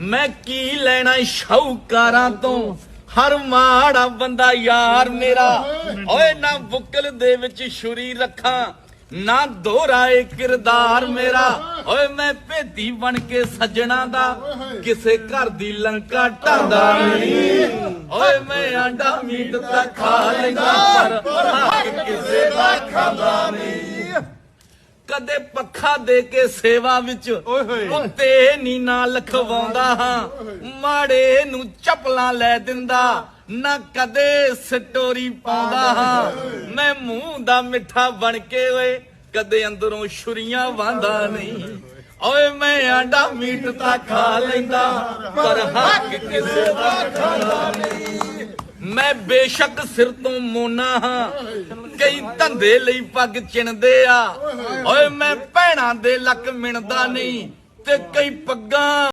ਮੈਂ ਕੀ ਲੈਣਾ ਸ਼ੌਕਾਰਾਂ ਤੋਂ? ਹਰ ਮਾੜਾ ਬੰਦਾ ਯਾਰ ਮੇਰਾ। ਓਏ ਨਾ ਬੁੱਕਲ ਦੇ ਵਿੱਚ ਛੁਰੀ ਰੱਖਾਂ, ਨਾ ਦੋਹਰਾ ਏ ਕਿਰਦਾਰ ਮੇਰਾ। ਓਏ ਮੈਂ ਭੇਤੀ ਬਣ ਕੇ ਸੱਜਣਾ ਦਾ, ਕਿਸੇ ਘਰ ਦੀ ਲੰਕਾ ਢਾਂਦਾ ਨਹੀਂ। ਓਏ ਮੈਂ ਆਂਡਾ ਮੀਟ ਤਾਂ ਖਾ ਲੈਂਦਾ, ਪਰ ਕਦੇ ਪੱਖਾ ਦੇ ਕੇ ਸੇਵਾ ਵਿੱਚ ਉੱਤੇ ਨੀ ਨਾ ਲਖਵਾਉਂਦਾ। ਹਾਂ ਮਾੜੇ ਨੂੰ ਚੱਪਲਾਂ ਲੈ ਦਿੰਦਾ। ਨਾ ਕਦੇ ਸਟੋਰੀ ਪਾਉਂਦਾ। ਹਾਂ ਮੈਂ ਮੂੰਹ ਦਾ ਮਿੱਠਾ ਬਣ ਕੇ ਓਏ ਕਦੇ ਅੰਦਰੋਂ ਛੁਰੀਆਂ ਵਾਂਦਾ ਨਹੀਂ। ਓਏ ਮੈਂ ਆਂਡਾ ਮੀਟ ਤਾਂ ਖਾ ਲੈਂਦਾ ਪਰ ਹੱਕ ਕਿਸੇ ਦਾ ਖਾਂਦਾ ਨਹੀਂ। ਮੈਂ ਬੇਸ਼ੱਕ ਸਿਰ ਤੋਂ ਮੋਨਾ ਹਾਂ। ਕਈ ਧੰਦੇ ਲਈ ਪੱਗ ਚਿਣਦੇ ਆ। ਓਏ, ਮੈਂ ਭੈਣਾਂ ਦੇ ਲੱਕ ਮਿਣਦਾ ਨਹੀਂ ਤੇ ਕਈ ਪੱਗਾਂ